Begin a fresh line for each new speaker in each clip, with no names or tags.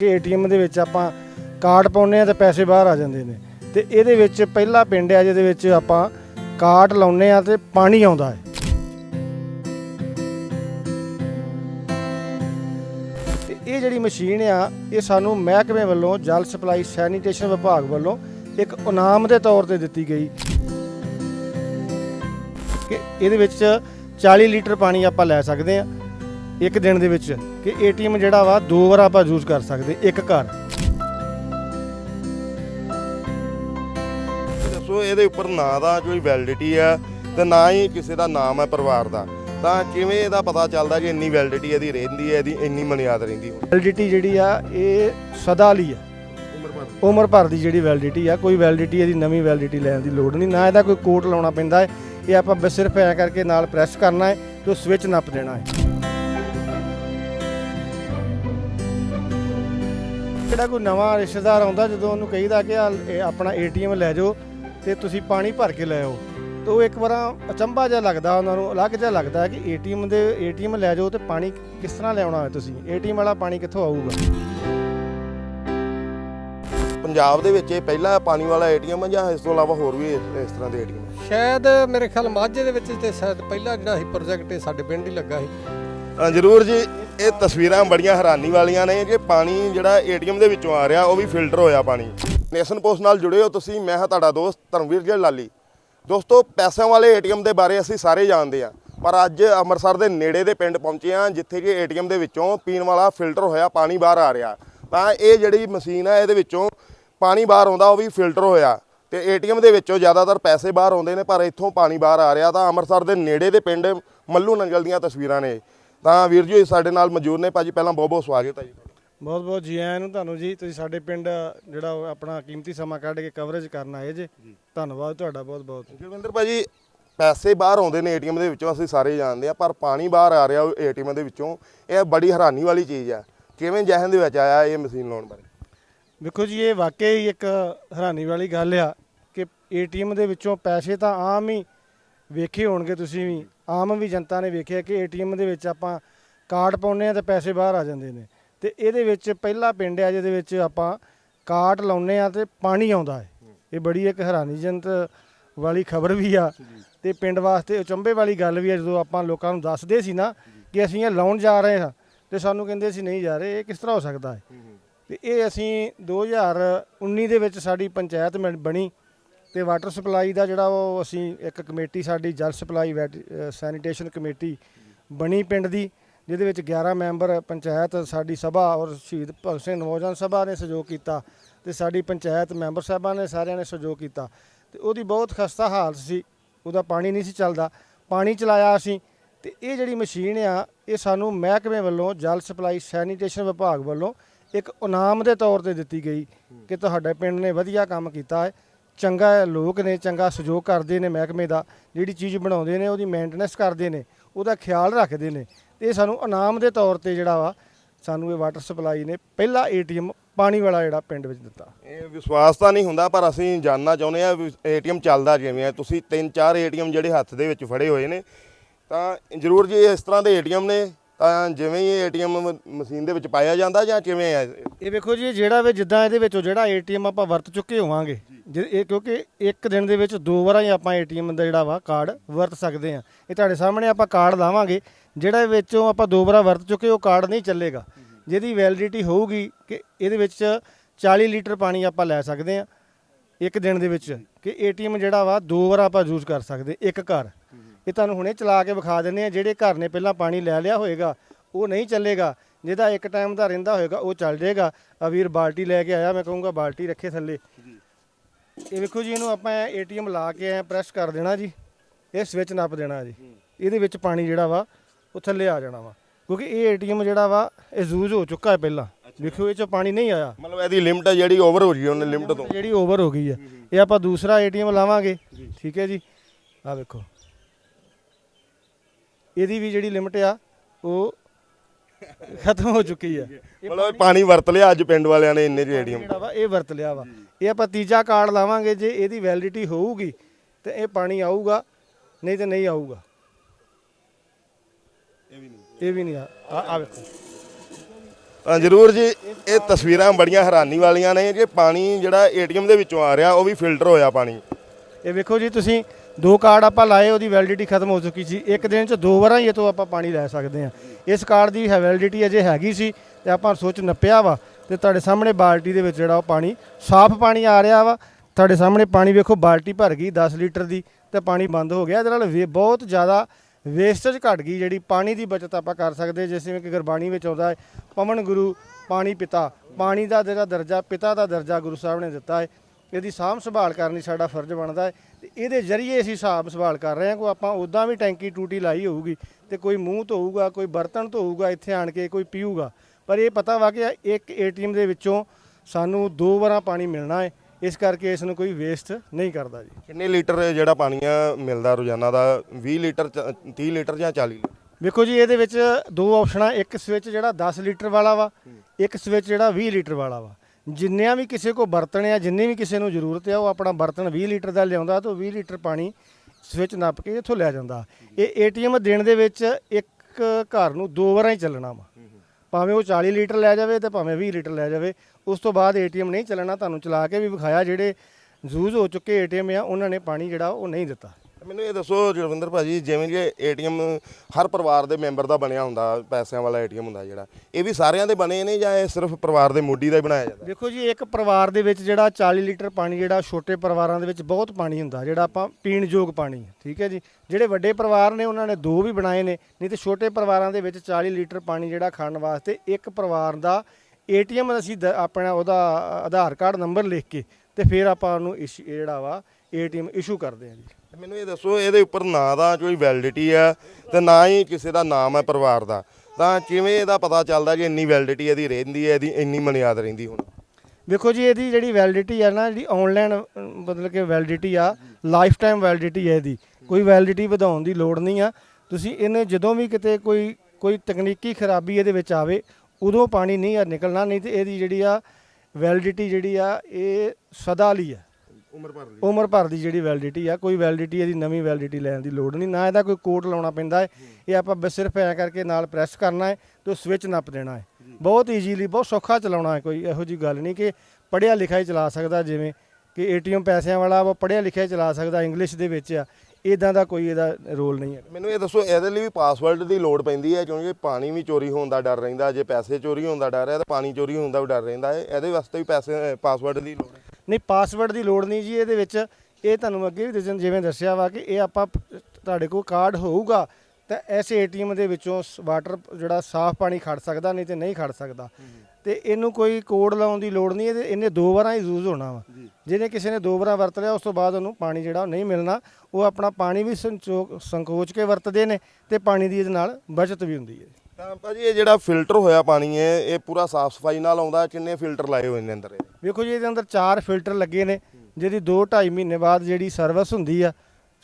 ਕਿ ਏਟੀਐਮ ਦੇ ਵਿੱਚ ਆਪਾਂ ਕਾਰਡ ਪਾਉਂਦੇ ਆ ਤੇ ਪੈਸੇ ਬਾਹਰ ਆ ਜਾਂਦੇ ਨੇ। ਤੇ ਇਹਦੇ ਵਿੱਚ ਪਹਿਲਾ ਪਿੰਡ ਆ, ਜਿਹਦੇ ਵਿੱਚ ਆਪਾਂ ਕਾਰਡ ਲਾਉਂਦੇ ਆ ਤੇ ਪਾਣੀ ਆਉਂਦਾ ਹੈ। ਤੇ ਇਹ ਜਿਹੜੀ ਮਸ਼ੀਨ ਆ, ਇਹ ਸਾਨੂੰ ਮਹਿਕਮੇ ਵੱਲੋਂ, ਜਲ ਸਪਲਾਈ ਸੈਨੀਟੇਸ਼ਨ ਵਿਭਾਗ ਵੱਲੋਂ ਇੱਕ ਇਨਾਮ ਦੇ ਤੌਰ ਤੇ ਦਿੱਤੀ ਗਈ। ਕਿ ਇਹਦੇ ਵਿੱਚ 40 ਲੀਟਰ ਪਾਣੀ ਆਪਾਂ ਲੈ ਸਕਦੇ ਆ ਇੱਕ ਦਿਨ ਦੇ ਵਿੱਚ ਕਿ ਏਟੀਐਮ ਜਿਹੜਾ ਵਾ ਦੋ ਵਾਰ ਆਪਾਂ ਯੂਜ਼ ਕਰ ਸਕਦੇ ਇੱਕ ਘਰ।
ਦੱਸੋ ਇਹਦੇ ਉੱਪਰ ਨਾਂ ਦਾ ਕੋਈ ਵੈਲਿਡਿਟੀ ਹੈ ਤੇ ਨਾ ਹੀ ਕਿਸੇ ਦਾ ਨਾਮ ਹੈ ਪਰਿਵਾਰ ਦਾ। ਤਾਂ ਕਿਵੇਂ ਇਹਦਾ ਪਤਾ ਚੱਲਦਾ ਕਿ ਇੰਨੀ ਵੈਲਿਡਿਟੀ ਇਹਦੀ ਰਹਿੰਦੀ ਹੈ ਇਹਦੀ ਇੰਨੀ ਮਨਿਆਦ ਰਹਿੰਦੀ ਹੈ
ਵੈਲਿਡਿਟੀ ਜਿਹੜੀ ਆ ਇਹ ਸਦਾ ਲਈ ਆ।
ਉਮਰ ਭਰ
ਦੀ। ਜਿਹੜੀ ਵੈਲਿਡਿਟੀ ਆ ਕੋਈ ਵੈਲਿਡਿਟੀ ਇਹਦੀ ਨਵੀਂ ਵੈਲਿਡਿਟੀ ਲੈਣ ਦੀ ਲੋੜ ਨਹੀਂ। ਨਾ ਇਹਦਾ ਕੋਈ ਕੋਡ ਲਾਉਣਾ ਪੈਂਦਾ ਹੈ ਇਹ ਆਪਾਂ ਬਸ ਸਿਰਫ ਐ ਕਰਕੇ ਨਾਲ ਪ੍ਰੈਸ ਕਰਨਾ ਹੈ ਤੇ ਸਵਿਚ ਨੱਪ ਦੇਣਾ ਹੈ। ਜਿਹੜਾ ਕੋਈ ਨਵਾਂ ਰਿਸ਼ਤੇਦਾਰ ਆਉਂਦਾ ਜਦੋਂ ਉਹਨੂੰ ਕਹੀਦਾ ਕਿ ਆਪਣਾ ਏਟੀਐਮ ਲੈ ਜਾਓ ਤੇ ਤੁਸੀਂ ਪਾਣੀ ਭਰ ਕੇ ਲੈ ਆਓ। ਤਾਂ ਉਹ ਇੱਕ ਵਾਰ ਅਚੰਭਾ ਜਿਹਾ ਲੱਗਦਾ ਉਹਨਾਂ ਨੂੰ ਅਲੱਗ ਜਿਹਾ ਲੱਗਦਾ ਹੈ ਕਿ ਏਟੀਐਮ ਦੇ ਏਟੀਐਮ ਲੈ ਜਾਓ ਤੇ ਪਾਣੀ ਕਿਸ ਤਰ੍ਹਾਂ ਲਿਆਉਣਾ ਹੈ ਤੁਸੀਂ? ਏਟੀਐਮ ਵਾਲਾ ਪਾਣੀ ਕਿੱਥੋਂ ਆਊਗਾ?
ਪੰਜਾਬ ਦੇ ਵਿੱਚ ਇਹ ਪਹਿਲਾ ਪਾਣੀ ਵਾਲਾ ਏਟੀਐਮ ਹੈ ਜਾਂ ਇਸ ਤੋਂ ਇਲਾਵਾ ਹੋਰ ਵੀ ਇਸ ਇਸ ਤਰ੍ਹਾਂ ਦੇ ਏਟੀਐਮ
ਸ਼ਾਇਦ ਮੇਰੇ ਖਿਆਲ ਮਾਝੇ ਦੇ ਵਿੱਚ ਤੇ ਸ਼ਾਇਦ ਪਹਿਲਾ ਜਿਹੜਾ ਸੀ ਪ੍ਰੋਜੈਕਟ ਇਹ ਸਾਡੇ ਪਿੰਡ ਹੀ ਲੱਗਾ ਸੀ।
ਹਾਂ ਜ਼ਰੂਰ ਜੀ। ਇਹ ਤਸਵੀਰਾਂ ਬੜੀਆਂ ਹੈਰਾਨੀ ਵਾਲੀਆਂ ਨੇ ਕਿ ਪਾਣੀ ਜਿਹੜਾ ਏਟੀਐਮ ਦੇ ਵਿੱਚੋਂ ਆ ਰਿਹਾ, ਉਹ ਵੀ ਫਿਲਟਰ ਹੋਇਆ ਪਾਣੀ। ਨੇਸ਼ਨ ਪੋਸਟ ਨਾਲ ਜੁੜੇ ਹੋ ਤੁਸੀਂ, ਮੈਂ ਹਾਂ ਤੁਹਾਡਾ ਦੋਸਤ ਧਰਮਵੀਰ ਜੀ ਲਾਲੀ। ਦੋਸਤੋ, ਪੈਸਿਆਂ ਵਾਲੇ ਏਟੀਐਮ ਦੇ ਬਾਰੇ ਅਸੀਂ ਸਾਰੇ ਜਾਣਦੇ ਹਾਂ, ਪਰ ਅੱਜ ਅੰਮ੍ਰਿਤਸਰ ਦੇ ਨੇੜੇ ਦੇ ਪਿੰਡ ਪਹੁੰਚੇ ਹਾਂ, ਜਿੱਥੇ ਕਿ ਏਟੀਐਮ ਦੇ ਵਿੱਚੋਂ ਪੀਣ ਵਾਲਾ ਫਿਲਟਰ ਹੋਇਆ, ਪਾਣੀ ਬਾਹਰ ਆ ਰਿਹਾ। ਤਾਂ ਇਹ ਜਿਹੜੀ ਮਸ਼ੀਨ ਹੈ ਇਹਦੇ ਵਿੱਚੋਂ ਪਾਣੀ ਬਾਹਰ ਆਉਂਦਾ, ਉਹ ਵੀ ਫਿਲਟਰ ਹੋਇਆ। ਤੇ ਏਟੀਐਮ ਦੇ ਵਿੱਚੋਂ ਜ਼ਿਆਦਾਤਰ ਪੈਸੇ ਬਾਹਰ ਆਉਂਦੇ ਨੇ, ਪਰ ਇੱਥੋਂ ਪਾਣੀ ਬਾਹਰ ਆ ਰਿਹਾ। ਤਾਂ ਅੰਮ੍ਰਿਤਸਰ ਦੇ ਨੇੜੇ ਦੇ ਪਿੰਡ ਮੱਲੂ ਨੰਗਲ ਦੀਆਂ ਤਸਵੀਰਾਂ ਨੇ। ਤਾਂ ਵੀਰ ਜੀ ਸਾਡੇ ਨਾਲ ਮੌਜੂਦ ਨੇ। ਭਾਜੀ ਪਹਿਲਾਂ ਬਹੁਤ ਬਹੁਤ ਸਵਾਗਤ ਹੈ ਜੀ
ਬਹੁਤ ਬਹੁਤ ਜੀ ਆਇਆਂ ਨੂੰ ਤੁਹਾਨੂੰ ਜੀ ਤੁਸੀਂ ਸਾਡੇ ਪਿੰਡ ਜਿਹੜਾ ਉਹ ਆਪਣਾ ਕੀਮਤੀ ਸਮਾਂ ਕੱਢ ਕੇ ਕਵਰੇਜ ਕਰਨ ਆਏ ਜੇ। ਧੰਨਵਾਦ ਤੁਹਾਡਾ ਬਹੁਤ ਬਹੁਤ
ਗੁਰਵਿੰਦਰ ਭਾਜੀ ਪੈਸੇ ਬਾਹਰ ਆਉਂਦੇ ਨੇ ਏਟੀਐਮ ਦੇ ਵਿੱਚੋਂ ਅਸੀਂ ਸਾਰੇ ਜਾਣਦੇ ਆ ਪਰ ਪਾਣੀ ਬਾਹਰ ਆ ਰਿਹਾ ਏਟੀਐਮ ਦੇ ਵਿੱਚੋਂ। ਇਹ ਬੜੀ ਹੈਰਾਨੀ ਵਾਲੀ ਚੀਜ਼ ਆ ਕਿਵੇਂ ਜਹਨ ਦੇ ਵਿੱਚ ਆਇਆ ਇਹ ਮਸ਼ੀਨ ਲਾਉਣ ਬਾਰੇ?
ਵੇਖੋ ਜੀ ਇਹ ਵਾਕਈ ਹੀ ਇੱਕ ਹੈਰਾਨੀ ਵਾਲੀ ਗੱਲ ਆ ਕਿ ਏਟੀਐਮ ਦੇ ਵਿੱਚੋਂ ਪੈਸੇ ਤਾਂ ਆਮ ਹੀ ਵੇਖੇ ਹੋਣਗੇ ਤੁਸੀਂ ਵੀ। ਆਮ ਵੀ ਜਨਤਾ ਨੇ ਵੇਖਿਆ ਕਿ ਏਟੀਐਮ ਦੇ ਵਿੱਚ ਆਪਾਂ ਕਾਰਡ ਪਾਉਂਦੇ ਆ ਤੇ ਪੈਸੇ ਬਾਹਰ ਆ ਜਾਂਦੇ ਨੇ। ਤੇ ਇਹਦੇ ਵਿੱਚ ਪਹਿਲਾ ਪਿੰਡ ਆ, ਜਿਹਦੇ ਵਿੱਚ ਆਪਾਂ ਕਾਰਡ ਲਾਉਂਦੇ ਆ ਤੇ ਪਾਣੀ ਆਉਂਦਾ ਹੈ। ਇਹ ਬੜੀ ਇੱਕ ਹੈਰਾਨੀਜਨਕ ਵਾਲੀ ਖਬਰ ਵੀ ਆ। ਤੇ ਪਿੰਡ ਵਾਸਤੇ ਅਚੰਭੇ ਵਾਲੀ ਗੱਲ ਵੀ ਆ, ਜਦੋਂ ਆਪਾਂ ਲੋਕਾਂ ਨੂੰ ਦੱਸਦੇ ਸੀ ਨਾ ਕਿ ਅਸੀਂ ਇਹ ਲਾਉਣ ਜਾ ਰਹੇ ਹਾਂ ਤੇ ਸਾਨੂੰ ਕਹਿੰਦੇ ਸੀ ਨਹੀਂ ਜਾ ਰਹੇ, ਇਹ ਕਿਸ ਤਰ੍ਹਾਂ ਹੋ ਸਕਦਾ ਹੈ? ਤੇ ਇਹ ਅਸੀਂ 2019 ਦੇ ਵਿੱਚ ਸਾਡੀ ਪੰਚਾਇਤ ਮਿਲ- ਬਣੀ। ਤੇ ਵਾਟਰ ਸਪਲਾਈ ਦਾ ਜਿਹੜਾ ਉਹ ਅਸੀਂ ਇੱਕ ਕਮੇਟੀ ਸਾਡੀ ਜਲ ਸਪਲਾਈ ਸੈਨੀਟੇਸ਼ਨ ਕਮੇਟੀ ਬਣੀ ਪਿੰਡ ਦੀ, ਜਿਹਦੇ ਵਿੱਚ 11 ਮੈਂਬਰ ਪੰਚਾਇਤ ਸਾਡੀ ਸਭਾ ਔਰ ਸ਼ਹੀਦ ਭਗਤ ਸਿੰਘ ਨੌਜਵਾਨ ਸਭਾ ਨੇ ਸਹਿਯੋਗ ਕੀਤਾ ਤੇ ਸਾਡੀ ਪੰਚਾਇਤ ਮੈਂਬਰ ਸਾਹਿਬਾਂ ਨੇ ਸਾਰਿਆਂ ਨੇ ਸਹਿਯੋਗ ਕੀਤਾ। ਤੇ ਉਹਦੀ ਬਹੁਤ ਖਸਤਾ ਹਾਲਤ ਸੀ, ਉਹਦਾ ਪਾਣੀ ਨਹੀਂ ਸੀ ਚੱਲਦਾ, ਪਾਣੀ ਚਲਾਇਆ ਅਸੀਂ ਤੇ ਇਹ ਜਿਹੜੀ ਮਸ਼ੀਨ ਆ, ਇਹ ਸਾਨੂੰ ਮਹਿਕਮੇ ਵੱਲੋਂ ਜਲ ਸਪਲਾਈ ਸੈਨੀਟੇਸ਼ਨ ਵਿਭਾਗ ਵੱਲੋਂ ਇੱਕ ਇਨਾਮ ਦੇ ਤੌਰ ਤੇ ਦਿੱਤੀ ਗਈ ਕਿ ਤੁਹਾਡੇ ਪਿੰਡ ਨੇ ਵਧੀਆ ਕੰਮ ਕੀਤਾ ਹੈ। ਚੰਗਾ ਲੋਕ ਨੇ, ਚੰਗਾ ਸਹਿਯੋਗ ਕਰਦੇ ਨੇ ਮਹਿਕਮੇ ਦਾ, ਜਿਹੜੀ ਚੀਜ਼ ਬਣਾਉਂਦੇ ਨੇ, ਉਹਦੀ ਮੇਨਟੇਨੈਂਸ ਕਰਦੇ ਨੇ, ਉਹਦਾ ਖਿਆਲ ਰੱਖਦੇ ਨੇ। ਤੇ ਇਹ ਸਾਨੂੰ ਇਨਾਮ ਦੇ ਤੌਰ ਤੇ ਜਿਹੜਾ ਵਾ, ਸਾਨੂੰ ਇਹ ਵਾਟਰ ਸਪਲਾਈ ਨੇ ਪਹਿਲਾ ਏਟੀਐਮ ਪਾਣੀ ਵਾਲਾ ਜਿਹੜਾ ਪਿੰਡ ਵਿੱਚ ਦਿੱਤਾ।
ਇਹ ਵਿਸ਼ਵਾਸ ਤਾਂ ਨਹੀਂ ਹੁੰਦਾ, ਪਰ ਅਸੀਂ ਜਾਨਣਾ ਚਾਹੁੰਦੇ ਆ ਏਟੀਐਮ ਚੱਲਦਾ ਜਿਵੇਂ ਆ। ਤੁਸੀਂ ਤਿੰਨ ਚਾਰ ਏਟੀਐਮ ਜਿਹੜੇ ਹੱਥ ਦੇ ਵਿੱਚ ਫੜੇ ਹੋਏ ਨੇ, ਤਾਂ ਜ਼ਰੂਰ ਜੀ, ਇਸ ਤਰ੍ਹਾਂ ਦੇ ਏਟੀਐਮ ਨੇ ਤਾਂ ਜਿਵੇਂ ਹੀ ਇਹ ਏਟੀਐਮ ਮਸ਼ੀਨ ਦੇ ਵਿੱਚ ਪਾਇਆ ਜਾਂਦਾ ਜਾਂ ਕਿਵੇਂ ਆ?
ਇਹ ਵੇਖੋ ਜੀ ਜਿਹੜਾ ਵੀ ਜਿੱਦਾਂ ਇਹਦੇ ਵਿੱਚੋਂ ਜਿਹੜਾ ਏਟੀਐਮ ਆਪਾਂ ਵਰਤ ਚੁੱਕੇ ਹੋਵਾਂਗੇ, ਜੇ ਇਹ ਕਿਉਂਕਿ ਇੱਕ ਦਿਨ ਦੇ ਵਿੱਚ ਦੋ ਵਾਰਾਂ ਹੀ ਆਪਾਂ ਏਟੀਐਮ ਦਾ ਜਿਹੜਾ ਵਾ ਕਾਰਡ ਵਰਤ ਸਕਦੇ ਆ ਇਹ ਤੁਹਾਡੇ ਸਾਹਮਣੇ ਆਪਾਂ ਕਾਰਡ ਲਾਵਾਂਗੇ, ਜਿਹੜਾ ਵਿੱਚੋਂ ਆਪਾਂ ਦੋ ਵਾਰਾਂ ਵਰਤ ਚੁੱਕੇ, ਉਹ ਕਾਰਡ ਨਹੀਂ ਚੱਲੇਗਾ। ਜਿਹਦੀ ਵੈਲਿਡਿਟੀ ਹੋਊਗੀ ਕਿ ਇਹਦੇ ਵਿੱਚ 40 ਲੀਟਰ ਪਾਣੀ ਆਪਾਂ ਲੈ ਸਕਦੇ ਆ ਇੱਕ ਦਿਨ ਦੇ ਵਿੱਚ। ਕਿ ਏਟੀਐਮ ਜਿਹੜਾ ਵਾ ਦੋ ਵਾਰ ਆਪਾਂ ਯੂਜ਼ ਕਰ ਸਕਦੇ, ਇੱਕ ਘਰ। ਇਹ ਤੁਹਾਨੂੰ ਹੁਣੇ ਚਲਾ ਕੇ ਵਿਖਾ ਦਿੰਦੇ ਆ ਜਿਹੜੇ ਘਰ ਨੇ ਪਹਿਲਾਂ ਪਾਣੀ ਲੈ ਲਿਆ ਹੋਏਗਾ ਉਹ ਨਹੀਂ ਚੱਲੇਗਾ। ਜਿਹਦਾ ਇੱਕ ਟਾਈਮ ਦਾ ਰਹਿੰਦਾ ਹੋਏਗਾ ਉਹ ਚੱਲ ਜਾਏਗਾ। ਆ ਵੀਰ ਬਾਲਟੀ ਲੈ ਕੇ ਆਇਆ ਮੈਂ ਕਹੂੰਗਾ ਬਾਲਟੀ ਰੱਖੇ ਥੱਲੇ। ਇਹ ਵੇਖੋ ਜੀ ਇਹਨੂੰ ਆਪਾਂ ਏਟੀਐਮ ਲਾ ਕੇ ਐ ਪ੍ਰੈਸ ਕਰ ਦੇਣਾ ਜੀ। ਇਹ ਸਵਿਚ ਨੱਪ ਦੇਣਾ ਜੀ। ਇਹਦੇ ਵਿੱਚ ਪਾਣੀ ਜਿਹੜਾ ਵਾ ਉਹ ਥੱਲੇ ਆ ਜਾਣਾ ਵਾ। ਕਿਉਂਕਿ ਇਹ ਏਟੀਐਮ ਜਿਹੜਾ ਵਾ ਇਹ ਯੂਜ਼ ਹੋ ਚੁੱਕਾ ਹੈ ਪਹਿਲਾਂ। ਦੇਖਿਓ ਇਹ ਚ ਪਾਣੀ ਨਹੀਂ ਆਇਆ।
ਮਤਲਬ ਇਹਦੀ ਲਿਮਟ ਹੈ ਜਿਹੜੀ ਓਵਰ ਹੋ ਗਈ ਉਹਨੇ ਲਿਮਟ ਤੋਂ।
ਜਿਹੜੀ ਓਵਰ ਹੋ ਗਈ ਹੈ। ਇਹ ਆਪਾਂ ਦੂਸਰਾ ਏਟੀਐਮ ਲਾਵਾਂਗੇ। ਠੀਕ ਹੈ ਜੀ। ਆ ਵੇਖੋ। ਇਹਦੀ ਵੀ ਜਿਹੜੀ ਲਿਮਟ ਆ ਉਹ ਖਤਮ ਹੋ ਚੁੱਕੀ ਹੈ ਇਹ
ਮਤਲਬ ਪਾਣੀ ਵਰਤ ਲਿਆ ਅੱਜ ਪਿੰਡ ਵਾਲਿਆਂ ਨੇ ਇੰਨੇ ਏਟੀਐਮ
ਜਿਹੜਾ ਵਾ ਇਹ ਵਰਤ ਲਿਆ ਵਾ। ਇਹ ਆਪਾਂ ਤੀਜਾ ਕਾਰਡ ਲਾਵਾਂਗੇ ਜੇ ਇਹਦੀ ਵੈਲਿਡਿਟੀ ਹੋਊਗੀ ਤੇ ਇਹ ਪਾਣੀ ਆਊਗਾ ਨਹੀਂ ਤੇ ਨਹੀਂ ਆਊਗਾ।
ਇਹ ਵੀ ਨਹੀਂ।
ਇਹ ਵੀ ਨਹੀਂ ਆ। ਆ- ਆ ਵੇਖੋ।
ਅ, ਜ਼ਰੂਰ ਜੀ ਇਹ ਤਸਵੀਰਾਂ ਬੜੀਆਂ ਹੈਰਾਨੀ ਵਾਲੀਆਂ ਨੇ ਕਿ ਪਾਣੀ ਜਿਹੜਾ ਏਟੀਐਮ ਦੇ ਵਿੱਚੋਂ ਆ ਰਿਹਾ ਉਹ ਵੀ ਫਿਲਟਰ ਹੋਇਆ ਪਾਣੀ।
ਇਹ ਵੇਖੋ ਜੀ ਤੁਸੀਂ ਦੋ ਕਾਰਡ ਆਪਾਂ ਲਾਏ, ਉਹਦੀ ਵੈਲਿਡਿਟੀ ਖਤਮ ਹੋ ਚੁੱਕੀ ਸੀ। ਇੱਕ ਦਿਨ 'ਚ ਦੋ ਵਾਰਾਂ ਹੀ ਇਹ ਤੋਂ ਆਪਾਂ ਪਾਣੀ ਲੈ ਸਕਦੇ ਹਾਂ। ਇਸ ਕਾਰਡ ਦੀ ਵੈਲਿਡਿਟੀ ਅਜੇ ਹੈਗੀ ਸੀ ਤੇ ਆਪਾਂ ਸੋਚ ਨੱਪਿਆ ਵਾ ਤੇ ਤੁਹਾਡੇ ਸਾਹਮਣੇ ਬਾਲਟੀ ਦੇ ਵਿੱਚ ਜਿਹੜਾ ਉਹ ਪਾਣੀ, ਸਾਫ਼ ਪਾਣੀ ਆ ਰਿਹਾ ਵਾ। ਤੁਹਾਡੇ ਸਾਹਮਣੇ ਪਾਣੀ ਵੇਖੋ, ਬਾਲਟੀ ਭਰ ਗਈ 10 ਲੀਟਰ ਦੀ ਤੇ ਪਾਣੀ ਬੰਦ ਹੋ ਗਿਆ। ਇਹਦੇ ਨਾਲ ਵੇ- ਬਹੁਤ ਜ਼ਿਆਦਾ ਵੇਸਟੇਜ ਘਟ ਗਈ, ਜਿਹੜੀ ਪਾਣੀ ਦੀ ਬਚਤ ਆਪਾਂ ਕਰ ਸਕਦੇ ਜਿਸ ਜਿਵੇਂ ਕਿ ਗੁਰਬਾਣੀ ਵਿੱਚ ਆਉਂਦਾ ਹੈ, ਪਵਨ ਗੁਰੂ ਪਾਣੀ ਪਿਤਾ, ਪਾਣੀ ਦਾ ਜਿਹੜਾ ਦਰਜਾ, ਪਿਤਾ ਦਾ ਦਰਜਾ ਗੁਰੂ ਸਾਹਿਬ ਨੇ ਦਿੱਤਾ ਹੈ। ਇਹਦੀ ਸਾਂਭ ਸੰਭਾਲ ਕਰਨੀ ਸਾਡਾ ਫਰਜ਼ ਬਣਦਾ ਹੈ ਤੇ ਇਹਦੇ ਜ਼ਰੀਏ ਅਸੀਂ ਹਿਸਾਬ ਸੰਭਾਲ ਕਰ ਰਹੇ ਹਾਂ ਕੋਈ ਆਪਾਂ ਉਦਾਂ ਵੀ ਟੈਂਕੀ ਟੂਟੀ ਲਾਈ ਹੋਊਗੀ ਤੇ ਕੋਈ ਮੂੰਹ ਧੋਊਗਾ ਕੋਈ ਬਰਤਨ ਧੋਊਗਾ ਇੱਥੇ ਆਣ ਕੇ ਕੋਈ ਪੀਊਗਾ। ਪਰ ਇਹ ਪਤਾ ਵਾ ਕਿ ਇੱਕ ਏਟੀਐਮ ਦੇ ਵਿੱਚੋਂ ਸਾਨੂੰ ਦੋ ਵਾਰਾਂ ਪਾਣੀ ਮਿਲਣਾ ਹੈ ਇਸ ਕਰਕੇ ਇਸ ਨੂੰ ਕੋਈ ਵੇਸਟ ਨਹੀਂ ਕਰਦਾ ਜੀ।
ਕਿੰਨੇ ਲੀਟਰ ਜਿਹੜਾ ਪਾਣੀ ਆ ਮਿਲਦਾ ਰੋਜ਼ਾਨਾ ਦਾ? 20 ਲੀਟਰ ਚ- 30 ਲੀਟਰ ਜਾਂ 40 ਲੀਟਰ?
ਵੇਖੋ ਜੀ ਇਹਦੇ ਵਿੱਚ ਦੋ ਆਪਸ਼ਨਾਂ ਇੱਕ ਸਵਿਚ ਜਿਹੜਾ 10 ਲੀਟਰ ਵਾਲਾ ਵਾ ਇੱਕ ਸਵਿਚ ਜਿਹੜਾ 20 ਲੀਟਰ ਵਾਲਾ ਵਾ। ਜਿੰਨਿਆਂ ਵੀ ਕਿਸੇ ਕੋ ਬਰਤਨ ਆ, ਜਿੰਨੀ ਵੀ ਕਿਸੇ ਨੂੰ ਜ਼ਰੂਰਤ ਆ, ਉਹ ਆਪਣਾ ਬਰਤਨ 20 ਲੀਟਰ ਦਾ ਲਿਆਉਂਦਾ ਤਾਂ ਉਹ 20 ਲੀਟਰ ਪਾਣੀ ਸਵਿਚ ਨੱਪ ਕੇ ਇੱਥੋਂ ਲੈ ਜਾਂਦਾ। ਇਹ ਏਟੀਐਮ ਦਿਨ ਦੇ ਵਿੱਚ ਇੱਕ ਘਰ ਨੂੰ ਦੋ ਵਾਰਾਂ ਹੀ ਚੱਲਣਾ ਵਾ। ਭਾਵੇਂ ਉਹ 40 ਲੀਟਰ ਲੈ ਜਾਵੇ ਤੇ ਭਾਵੇਂ 20 ਲੀਟਰ ਲੈ ਜਾਵੇ, ਉਸ ਤੋਂ ਬਾਅਦ ਏਟੀਐਮ ਨਹੀਂ ਚੱਲਣਾ, ਤੁਹਾਨੂੰ ਚਲਾ ਕੇ ਵੀ ਵਿਖਾਇਆ ਜਿਹੜੇ ਜ਼ੂਜ਼ ਹੋ ਚੁੱਕੇ ਏਟੀਐਮ ਆ, ਉਹਨਾਂ ਨੇ ਪਾਣੀ ਜਿਹੜਾ ਉਹ ਨਹੀਂ ਦਿੱਤਾ।
ਮੈਨੂੰ ਇਹ ਦੱਸੋ ਜਲਵਿੰਦਰ ਭਾਜੀ, ਜਿਵੇਂ ਕਿ ਏਟੀਐਮ ਹਰ ਪਰਿਵਾਰ ਦੇ ਮੈਂਬਰ ਦਾ ਬਣਿਆ ਹੁੰਦਾ, ਪੈਸਿਆਂ ਵਾਲਾ ਏਟੀਐਮ ਹੁੰਦਾ ਜਿਹੜਾ, ਇਹ ਵੀ ਸਾਰਿਆਂ ਦੇ ਬਣੇ ਨੇ ਜਾਂ ਇਹ ਸਿਰਫ ਪਰਿਵਾਰ ਦੇ ਮੋਢੀ ਦਾ ਹੀ ਬਣਾਇਆ ਜਾਂਦਾ?
ਦੇਖੋ ਜੀ, ਇੱਕ ਪਰਿਵਾਰ ਦੇ ਵਿੱਚ ਜਿਹੜਾ 40 ਲੀਟਰ ਪਾਣੀ, ਜਿਹੜਾ ਛੋਟੇ ਪਰਿਵਾਰਾਂ ਦੇ ਵਿੱਚ ਬਹੁਤ ਪਾਣੀ ਹੁੰਦਾ, ਜਿਹੜਾ ਆਪਾਂ ਪੀਣ ਯੋਗ ਪਾਣੀ, ਠੀਕ ਹੈ ਜੀ? ਜਿਹੜੇ ਵੱਡੇ ਪਰਿਵਾਰ ਨੇ, ਉਹਨਾਂ ਨੇ ਦੋ ਵੀ ਬਣਾਏ ਨੇ, ਨਹੀਂ ਤੇ ਛੋਟੇ ਪਰਿਵਾਰਾਂ ਦੇ ਵਿੱਚ 40 ਲੀਟਰ ਪਾਣੀ ਜਿਹੜਾ ਖਾਣ ਵਾਸਤੇ ਇੱਕ ਪਰਿਵਾਰ ਦਾ ਏਟੀਐਮ ਅਸੀਂ ਦ- ਆਪਣਾ ਉਹਦਾ ਆਧਾਰ ਕਾਰਡ ਨੰਬਰ ਲਿਖ ਕੇ ਤੇ ਫਿਰ ਆਪਾਂ ਉਹਨੂੰ ਇਸ਼- ਜਿਹੜਾ ਵਾ, ਏਟੀਐਮ ਇਸ਼ੂ ਕਰਦੇ ਹਾਂ ਜੀ।
ਤੇ ਮੈਨੂੰ ਇਹ ਦੱਸੋ, ਇਹਦੇ ਉੱਪਰ ਨਾ ਦਾ ਕੋਈ ਵੈਲਿਡਿਟੀ ਆ ਤੇ ਨਾ ਹੀ ਕਿਸੇ ਦਾ ਨਾਮ ਹੈ ਪਰਿਵਾਰ ਦਾ। ਤਾਂ ਕਿਵੇਂ ਇਹਦਾ ਪਤਾ ਚੱਲਦਾ ਕਿ ਇੰਨੀ ਵੈਲਿਡਿਟੀ ਇਹਦੀ ਰਹਿੰਦੀ ਹੈ, ਇਹਦੀ ਇੰਨੀ ਮਨਿਆਦ ਰਹਿੰਦੀ ਹੁਣ?
ਵੇਖੋ ਜੀ, ਇਹਦੀ ਜਿਹੜੀ ਵੈਲਿਡਿਟੀ ਆ ਨਾ, ਜਿਹੜੀ ਆਨਲਾਈਨ ਮਤਲਬ ਕਿ ਵੈਲਿਡਿਟੀ ਆ ਲਾਈਫ ਟਾਈਮ ਵੈਲਿਡਿਟੀ ਹੈ ਇਹਦੀ। ਕੋਈ ਵੈਲਿਡਿਟੀ ਵਧਾਉਣ ਦੀ ਲੋੜ ਨਹੀਂ ਆ। ਤੁਸੀਂ ਇਹਨੇ ਜਦੋਂ ਵੀ ਕਿਤੇ ਕੋਈ ਕੋਈ ਤਕਨੀਕੀ ਖਰਾਬੀ ਇਹਦੇ ਵਿੱਚ ਆਵੇ, ਉਦੋਂ ਪਾਣੀ ਨਹੀਂ ਆ ਨਿਕਲਣਾ, ਨਹੀਂ ਤੇ ਇਹਦੀ ਜਿਹੜੀ ਆ ਵੈਲਿਡਿਟੀ ਜਿਹੜੀ ਆ, ਇਹ ਸਦਾ ਲਈ ਆ।
ਉਮਰ ਭਰ ਲਈ।
ਉਮਰ ਭਰ ਦੀ ਜਿਹੜੀ ਵੈਲਿਡਿਟੀ ਆ ਕੋਈ ਵੈਲਿਡਿਟੀ ਇਹਦੀ ਨਵੀਂ ਵੈਲਿਡਿਟੀ ਲੈਣ ਦੀ ਲੋੜ ਨਹੀਂ। ਨਾ ਇਹਦਾ ਕੋਈ ਕੋਡ ਲਾਉਣਾ ਪੈਂਦਾ ਹੈ। ਇਹ ਆਪਾਂ ਬਸ ਸਿਰਫ ਐ ਕਰਕੇ ਨਾਲ ਪ੍ਰੈਸ ਕਰਨਾ ਹੈ ਤੇ ਸਵਿਚ ਨੱਪ ਦੇਣਾ ਹੈ। ਬਹੁਤ ਈਜ਼ੀਲੀ ਬਹੁਤ ਸੌਖਾ ਚਲਾਉਣਾ ਹੈ ਕੋਈ ਇਹੋ ਜੀ ਗੱਲ ਨਹੀਂ ਕਿ ਪੜ੍ਹਿਆ ਲਿਖਿਆ ਹੀ ਚਲਾ ਸਕਦਾ ਜਿਵੇਂ ਕਿ ਏਟੀਐਮ ਪੈਸਿਆਂ ਵਾਲਾ ਉਹ ਪੜ੍ਹਿਆ ਲਿਖਿਆ ਹੀ ਚਲਾ ਸਕਦਾ ਇੰਗਲਿਸ਼ ਦੇ ਵਿੱਚ ਆ। ਇਦਾਂ ਦਾ ਕੋਈ ਇਹਦਾ ਰੋਲ ਨਹੀਂ ਹੈ
ਮੈਨੂੰ ਇਹ ਦੱਸੋ ਇਹਦੇ ਲਈ ਵੀ ਪਾਸਵਰਡ ਦੀ ਲੋੜ ਪੈਂਦੀ ਹੈ ਕਿਉਂਕਿ ਪਾਣੀ ਵੀ ਚੋਰੀ ਹੋਣ ਦਾ ਡਰ ਰਹਿੰਦਾ। ਜੇ ਪੈਸੇ ਚੋਰੀ ਹੋਣ ਦਾ ਡਰ ਹੈ ਤਾਂ ਪਾਣੀ ਚੋਰੀ ਹੋਣ ਦਾ ਵੀ ਡਰ ਰਹਿੰਦਾ ਹੈ। ਇਹਦੇ ਵਾਸਤੇ ਵੀ ਪੈਸੇ ਪਾਸਵਰਡ ਦੀ ਲੋੜ ਹੈ।
ਨਹੀਂ ਪਾਸਵਰਡ ਦੀ ਲੋੜ ਨਹੀਂ ਜੀ ਇਹਦੇ ਵਿੱਚ। ਇਹ ਤੁਹਾਨੂੰ ਅੱਗੇ ਵੀ ਦੱਸਣ- ਜਿਵੇਂ ਦੱਸਿਆ ਵਾ ਕਿ ਇਹ ਆਪਾਂ ਤੁਹਾਡੇ ਕੋਲ ਕਾਰਡ ਹੋਊਗਾ ਤਾਂ ਐਸੇ ਏਟੀਐਮ ਦੇ ਵਿੱਚੋਂ ਵਾਟਰ ਜਿਹੜਾ ਸਾਫ਼ ਪਾਣੀ ਖੜ ਸਕਦਾ ਨਹੀਂ ਤੇ ਨਹੀਂ ਖੜ ਸਕਦਾ। ਤੇ ਇਹਨੂੰ ਕੋਈ ਕੋਡ ਲਾਉਣ ਦੀ ਲੋੜ ਨਹੀਂ ਇਹਦੇ ਇਹਨੇ ਦੋ ਵਾਰਾਂ ਹੀ ਯੂਜ਼ ਹੋਣਾ ਵਾ। ਜਿਹਨੇ ਕਿਸੇ ਨੇ ਦੋ ਵਾਰਾਂ ਵਰਤ ਲਿਆ ਉਸ ਤੋਂ ਬਾਅਦ ਉਹਨੂੰ ਪਾਣੀ ਜਿਹੜਾ ਉਹ ਨਹੀਂ ਮਿਲਣਾ ਉਹ ਆਪਣਾ ਪਾਣੀ ਵੀ ਸੰਕੋਚ ਕੇ ਵਰਤਦੇ ਨੇ ਤੇ ਪਾਣੀ ਦੀ ਇਹਦੇ ਨਾਲ ਬਚਤ ਵੀ ਹੁੰਦੀ ਹੈ।
ਤਾਂ ਭਾਜੀ ਇਹ ਜਿਹੜਾ ਫਿਲਟਰ ਹੋਇਆ ਪਾਣੀ ਹੈ ਇਹ ਪੂਰਾ ਸਾਫ਼ ਸਫ਼ਾਈ ਨਾਲ ਆਉਂਦਾ, ਕਿੰਨੇ ਫਿਲਟਰ ਲਾਏ ਹੋਏ ਨੇ ਅੰਦਰ ਇਹ?
ਵੇਖੋ ਜੀ, ਇਹਦੇ ਅੰਦਰ ਚਾਰ ਫਿਲਟਰ ਲੱਗੇ ਨੇ, ਜਿਹਦੀ 2 2.5 ਮਹੀਨੇ ਬਾਅਦ ਜਿਹੜੀ ਸਰਵਿਸ ਹੁੰਦੀ ਆ,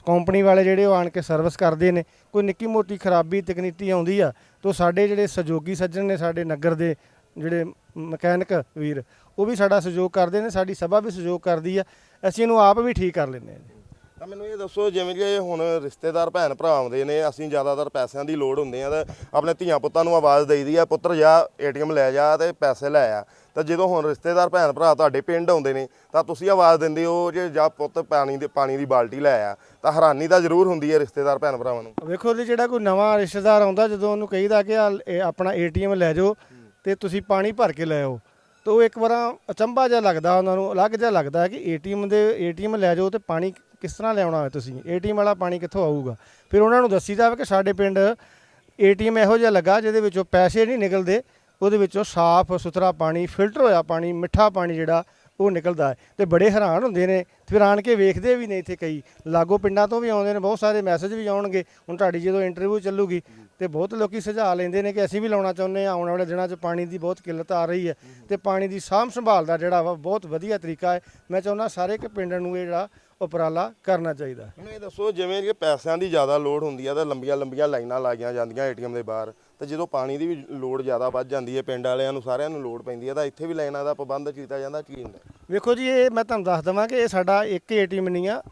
ਕੰਪਨੀ ਵਾਲੇ ਜਿਹੜੇ ਉਹ ਆਣ ਕੇ ਸਰਵਿਸ ਕਰਦੇ ਨੇ, ਕੋਈ ਨਿੱਕੀ ਮੋਟੀ ਖਰਾਬੀ ਤਕਨੀਕੀ ਆਉਂਦੀ ਆ, ਤਾਂ ਸਾਡੇ ਜਿਹੜੇ ਸਹਿਯੋਗੀ ਸੱਜਣ ਨੇ ਸਾਡੇ ਨਗਰ ਦੇ ਜਿਹੜੇ ਮਕੈਨਿਕ ਵੀਰ, ਉਹ ਵੀ ਸਾਡਾ ਸਹਿਯੋਗ ਕਰਦੇ ਨੇ, ਸਾਡੀ ਸਭਾ ਵੀ ਸਹਿਯੋਗ ਕਰਦੀ ਆ, ਅਸੀਂ ਇਹਨੂੰ ਆਪ ਵੀ ਠੀਕ ਕਰ ਲੈਂਦੇ ਹਾਂ ਜੀ।
ਤਾਂ ਮੈਨੂੰ ਇਹ ਦੱਸੋ, ਜਿਵੇਂ ਕਿ ਹੁਣ ਰਿਸ਼ਤੇਦਾਰ ਭੈਣ ਭਰਾ ਆਉਂਦੇ ਨੇ, ਅਸੀਂ ਜ਼ਿਆਦਾਤਰ ਪੈਸਿਆਂ ਦੀ ਲੋੜ ਹੁੰਦੇ ਆ ਤਾਂ ਆਪਣੇ ਧੀਆਂ ਪੁੱਤਾਂ ਨੂੰ ਆਵਾਜ਼ ਦੇਈਦੀ ਆ, ਪੁੱਤਰ ਜਾ, ਏਟੀਐਮ ਲੈ ਜਾ ਤੇ ਪੈਸੇ ਲੈ ਆ। ਤਾਂ ਜਦੋਂ ਹੁਣ ਰਿਸ਼ਤੇਦਾਰ ਭੈਣ ਭਰਾ ਤੁਹਾਡੇ ਪਿੰਡ ਆਉਂਦੇ ਨੇ, ਤਾਂ ਤੁਸੀਂ ਆਵਾਜ਼ ਦਿੰਦੇ ਹੋ ਜੇ ਜਾ ਪੁੱਤ ਪਾਣੀ ਦੇ, ਪਾਣੀ ਦੀ ਬਾਲਟੀ ਲੈ ਆ, ਤਾਂ ਹੈਰਾਨੀ ਤਾਂ ਜ਼ਰੂਰ ਹੁੰਦੀ ਹੈ ਰਿਸ਼ਤੇਦਾਰ ਭੈਣ ਭਰਾਵਾਂ ਨੂੰ।
ਵੇਖੋ ਜੀ, ਜਿਹੜਾ ਕੋਈ ਨਵਾਂ ਰਿਸ਼ਤੇਦਾਰ ਆਉਂਦਾ, ਜਦੋਂ ਉਹਨੂੰ ਕਹੀਦਾ ਕਿ ਆ ਇਹ ਆਪਣਾ ਏਟੀਐਮ ਲੈ ਜਾਓ ਤੇ ਤੁਸੀਂ ਪਾਣੀ ਭਰ ਕੇ ਲੈ ਆਓ, ਤਾਂ ਉਹ ਇੱਕ ਵਾਰ ਅਚੰਭਾ ਜਿਹਾ ਲੱਗਦਾ, ਉਹਨਾਂ ਨੂੰ ਅਲੱਗ ਜਿਹਾ ਲੱਗਦਾ ਕਿ ਏਟੀਐਮ ਦੇ, ਏਟੀਐਮ ਲੈ ਜਾਓ ਤੇ ਪਾਣੀ ਕਿਸ ਤਰ੍ਹਾਂ ਲਿਆਉਣਾ ਹੈ ਤੁਸੀਂ? ਏਟੀਐਮ ਵਾਲਾ ਪਾਣੀ ਕਿੱਥੋਂ ਆਊਗਾ? ਫਿਰ ਉਹਨਾਂ ਨੂੰ ਦੱਸੀ ਜਾਵੇ ਕਿ ਸਾਡੇ ਪਿੰਡ ਏਟੀਐਮ ਇਹੋ ਜਿਹਾ ਲੱਗਾ ਜਿਹਦੇ ਵਿੱਚੋਂ ਪੈਸੇ ਨਹੀਂ ਨਿਕਲਦੇ, ਉਹਦੇ ਵਿੱਚੋਂ ਸਾਫ਼ ਸੁਥਰਾ ਪਾਣੀ, ਫਿਲਟਰ ਹੋਇਆ ਪਾਣੀ, ਮਿੱਠਾ ਪਾਣੀ ਜਿਹੜਾ ਉਹ ਨਿਕਲਦਾ ਹੈ। ਤੇ ਬੜੇ ਹੈਰਾਨ ਹੁੰਦੇ ਨੇ, ਫਿਰ ਆਣ ਕੇ ਵੇਖਦੇ ਵੀ ਨੇ ਇੱਥੇ ਕਈ। ਲਾਗੋ ਪਿੰਡਾਂ ਤੋਂ ਵੀ ਆਉਂਦੇ ਨੇ, ਬਹੁਤ ਸਾਰੇ ਮੈਸੇਜ ਵੀ ਆਉਣਗੇ। ਹੁਣ ਤੁਹਾਡੀ ਜਦੋਂ ਇੰਟਰਵਿਊ ਚੱਲੂਗੀ ਤੇ ਬਹੁਤ ਲੋਕੀ ਸੁਝਾਅ ਲੈਂਦੇ ਨੇ ਕਿ ਅਸੀਂ ਵੀ ਲਾਉਣਾ ਚਾਹੁੰਦੇ ਹਾਂ, ਆਉਣ ਵਾਲੇ ਦਿਨਾਂ 'ਚ ਪਾਣੀ ਦੀ ਬਹੁਤ ਕਿੱਲਤ ਆ ਰਹੀ ਹੈ ਤੇ ਪਾਣੀ ਦੀ ਸਾਂਭ ਸੰਭਾਲ ਦਾ ਜਿਹੜਾ ਵਾ ਬਹੁਤ ਵਧੀਆ ਤਰੀਕਾ ਹੈ। ਮੈਂ ਚਾਹੁੰਦਾ ਸਾਰੇ ਕਿ ਪਿੰਡ ਨੂੰ ਇਹ ਜਿਹੜਾ ਉਪਰਾਲਾ ਕਰਨਾ ਚਾਹੀਦਾ।
ਮੈਨੂੰ ਇਹ ਦੱਸੋ ਜਿਵੇਂ ਕਿ ਪੈਸਿਆਂ ਦੀ ਜ਼ਿਆਦਾ ਲੋੜ ਹੁੰਦੀ ਆ ਤਾਂ ਲੰਬੀਆਂ ਲੰਬੀਆਂ ਲਾਈਨਾਂ ਲਾਗੀਆਂ ਜਾਂਦੀਆਂ ਏਟੀਐਮ ਦੇ ਬਾਹਰ। ਤੇ ਜਦੋਂ ਪਾਣੀ ਦੀ ਵੀ ਲੋੜ ਜ਼ਿਆਦਾ ਵੱਧ ਜਾਂਦੀ ਹੈ ਪਿੰਡ ਵਾਲਿਆਂ ਨੂੰ ਸਾਰਿਆਂ ਨੂੰ ਲੋੜ ਪੈਂਦੀ ਹੈ ਤਾਂ ਇੱਥੇ ਵੀ ਲਾਈਨਾਂ ਦਾ ਪ੍ਰਬੰਧ ਕੀਤਾ ਜਾਂਦਾ ਕੀ ਹੁੰਦਾ?
ਵੇਖੋ ਜੀ ਇਹ ਮੈਂ ਤੁਹਾਨੂੰ ਦੱਸ ਦਵਾਂ ਕਿ ਇਹ ਸਾਡਾ ਇੱਕ ਏਟੀਐਮ ਨਹੀਂ ਆ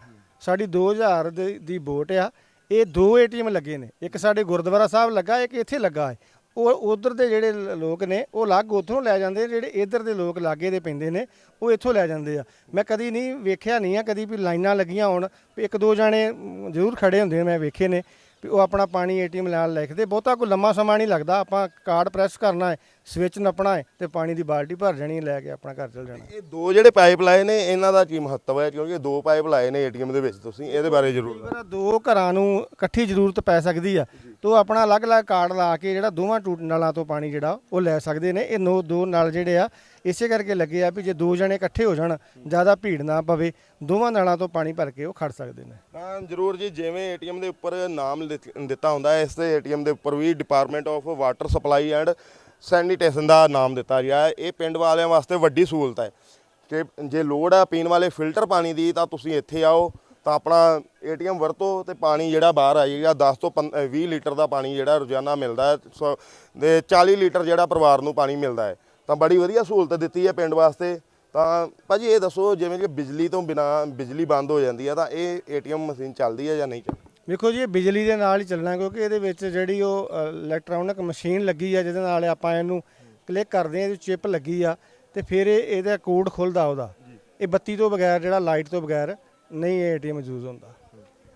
ਸਾਡੀ 2000 ਦੇ- ਦੀ ਵੋਟ ਆ। ਇਹ ਦੋ ਏਟੀਐਮ ਲੱਗੇ ਨੇ। ਇੱਕ ਸਾਡੇ ਗੁਰਦੁਆਰਾ ਸਾਹਿਬ ਲੱਗਾ ਇੱਕ ਇੱਥੇ ਲੱਗਾ ਹੈ ਉਹ ਉਧਰ ਦੇ ਜਿਹੜੇ ਲ- ਲੋਕ ਨੇ ਉਹ ਅਲੱਗ ਉੱਥੋਂ ਲੈ ਜਾਂਦੇ ਜਿਹੜੇ ਇੱਧਰ ਦੇ ਲੋਕ ਲਾਗੇ ਦੇ ਪੈਂਦੇ ਨੇ ਉਹ ਇੱਥੋਂ ਲੈ ਜਾਂਦੇ ਆ। ਮੈਂ ਕਦੀ ਨਹੀਂ ਵੇਖਿਆ ਨਹੀਂ ਆ ਕਦੀ ਵੀ ਲਾਈਨਾਂ ਲੱਗੀਆਂ ਹੋਣ ਵੀ ਇੱਕ ਦੋ ਜਾਣੇ ਮ, ਜ਼ਰੂਰ ਖੜੇ ਹੁੰਦੇ ਨੇ ਮੈਂ ਵੇਖੇ ਨੇ। ਵੀ ਉਹ ਆਪਣਾ ਪਾਣੀ ਏਟੀਐਮ ਲੈਣ ਲਿਖਦੇ। ਬਹੁਤਾ ਕੋਈ ਲੰਮਾ ਸਮਾਂ ਨਹੀਂ ਲੱਗਦਾ। ਆਪਾਂ ਕਾਰਡ ਪ੍ਰੈਸ ਕਰਨਾ ਹੈ ਸਵਿਚ ਨੱਪਣਾ ਹੈ ਤੇ ਪਾਣੀ ਦੀ ਬਾਲਟੀ ਭਰ ਜਾਣੀ ਹੈ, ਲੈ ਕੇ ਆਪਣਾ ਘਰ ਚਲ ਜਾਣਾ।
ਇਹ ਦੋ ਜਿਹੜੇ ਪਾਈਪ ਲਾਏ ਨੇ ਇਹਨਾਂ ਦਾ ਕੀ ਮਹੱਤਵ ਹੈ? ਕਿਉਂਕਿ ਦੋ ਪਾਈਪ ਲਾਏ ਨੇ ਏਟੀਐਮ ਦੇ ਵਿੱਚ ਤੁਸੀਂ ਇਹਦੇ ਬਾਰੇ ਜ਼ਰੂਰ
ਦੋ ਘਰਾਂ ਨੂੰ ਇਕੱਠੀ ਜ਼ਰੂਰਤ ਪੈ ਸਕਦੀ ਆ। ਤਾਂ ਉਹ ਆਪਣਾ ਅਲੱਗ-ਅਲੱਗ ਕਾਰਡ ਲਾ ਕੇ ਜਿਹੜਾ ਦੋਵਾਂ ਟੂਟ ਨਾਲਾਂ ਤੋਂ ਪਾਣੀ ਜਿਹੜਾ ਉਹ ਲੈ ਸਕਦੇ ਨੇ। ਇਹ ਨੋ ਦੋ ਨਾਲ ਜਿਹੜੇ ਆ ਇਸੇ ਕਰਕੇ ਲੱਗੇ ਆ ਵੀ ਜੇ ਦੋ ਜਣੇ ਇਕੱਠੇ ਹੋ ਜਾਣ, ਜ਼ਿਆਦਾ ਭੀੜ ਨਾ ਪਵੇ, ਦੋਵਾਂ ਨਾਲਾਂ ਤੋਂ ਪਾਣੀ ਭਰ ਕੇ ਉਹ ਖੜ ਸਕਦੇ ਨੇ।
ਤਾਂ ਜ਼ਰੂਰ ਜੀ, ਜਿਵੇਂ ਏਟੀਐਮ ਦੇ ਉੱਪਰ ਨਾਮ ਲਿਖ- ਦਿੱਤਾ ਹੁੰਦਾ ਹੈ, ਇਸ ਦੇ ਏਟੀਐਮ ਦੇ ਉੱਪਰ ਵੀ department of water supply and sanitation ਦਾ ਨਾਮ ਦਿੱਤਾ ਗਿਆ ਹੈ। ਇਹ ਪਿੰਡ ਵਾਲਿਆਂ ਵਾਸਤੇ ਵੱਡੀ ਸਹੂਲਤ ਹੈ। ਕਿ ਜੇ ਲੋੜ ਆ ਪੀਣ ਵਾਲੇ ਫਿਲਟਰ ਪਾਣੀ ਦੀ, ਤਾਂ ਤੁਸੀਂ ਇੱਥੇ ਆਓ, ਤਾਂ ਆਪਣਾ ਏਟੀਐਮ ਵਰਤੋ ਤੇ ਪਾਣੀ ਜਿਹੜਾ ਬਾਹਰ ਆ ਜਾਏਗਾ 10 ਤੋਂ 20 ਲੀਟਰ ਦਾ ਪਾਣੀ ਜਿਹੜਾ ਰੋਜ਼ਾਨਾ ਮਿਲਦਾ ਹੈ, ਸੌ- ਦੇ 40 ਲੀਟਰ ਜਿਹੜਾ ਪਰਿਵਾਰ ਨੂੰ ਪਾਣੀ ਮਿਲਦਾ ਹੈ। ਤਾਂ ਬੜੀ ਵਧੀਆ ਸਹੂਲਤ ਦਿੱਤੀ ਹੈ ਪਿੰਡ ਵਾਸਤੇ। ਤਾਂ ਭਾਜੀ ਇਹ ਦੱਸੋ ਜਿਵੇਂ ਕਿ ਬਿਜਲੀ ਤੋਂ ਬਿਨਾ ਬਿਜਲੀ ਬੰਦ ਹੋ ਜਾਂਦੀ ਹੈ ਤਾਂ ਇਹ ਏਟੀਐਮ ਮਸ਼ੀਨ ਚੱਲਦੀ ਹੈ ਜਾਂ ਨਹੀਂ ਚੱਲਦੀ?
ਵੇਖੋ ਜੀ ਇਹ ਬਿਜਲੀ ਦੇ ਨਾਲ ਹੀ ਚੱਲਣਾ ਕਿਉਂਕਿ ਇਹਦੇ ਵਿੱਚ ਜਿਹੜੀ ਉਹ ਇਲੈਕਟ੍ਰੋਨਿਕ ਮਸ਼ੀਨ ਲੱਗੀ ਆ ਜਿਹਦੇ ਨਾਲ ਆਪਾਂ ਇਹਨੂੰ ਕਲਿੱਕ ਕਰਦੇ ਆ ਇਹਦੀ ਚਿਪ ਲੱਗੀ ਆ ਤੇ ਫਿਰ ਇਹ ਇਹਦਾ ਕੋਡ ਖੁੱਲਦਾ ਉਹਦਾ। ਇਹ ਬੱਤੀ ਤੋਂ ਬਗੈਰ ਜਿਹੜਾ ਲਾਈਟ ਤੋਂ ਬਗੈਰ ਨਹੀਂ ਇਹ ਏਟੀਐਮ ਯੂਜ਼ ਹੁੰਦਾ।